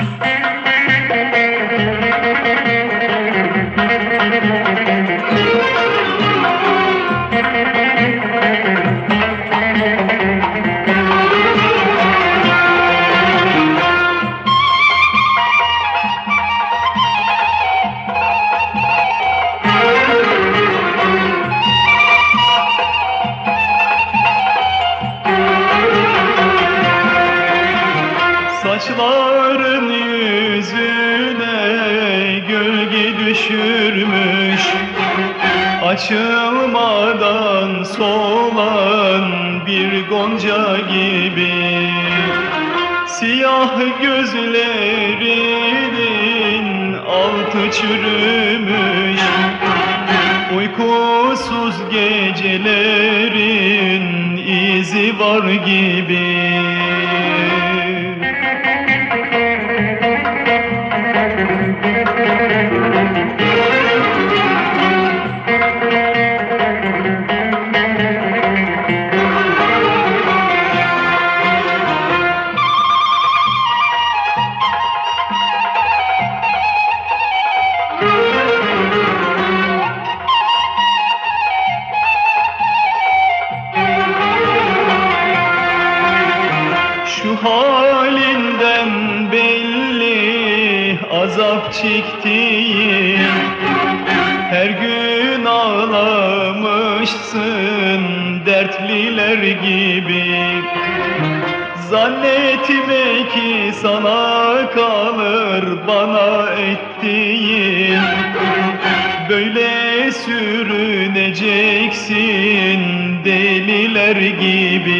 Thank you. Saçların yüzüne gölge düşürmüş. Açılmadan solan bir gonca gibi. Siyah gözlerinin altı çürümüş. Uykusuz gecelerin izi var gibi Şu halinden belli azap çektiğin Her gün ağlamışsın dertliler gibi. Zannetme ki sana kalır bana ettiğin Böyle sürüneceksin deliler gibi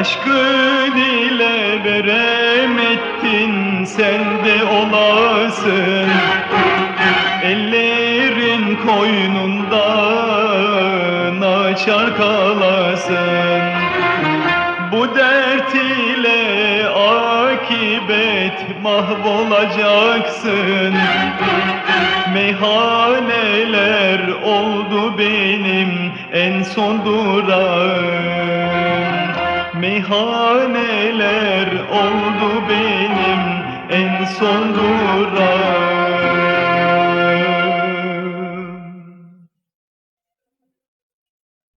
Aşkın ile veremettin sen de olasın. Ellerin koynundan açar kalasın. Bu dert ile akibet mahvolacaksın. Meyhaneler oldu benim en son durağım Meyhaneler oldu benim en son durağım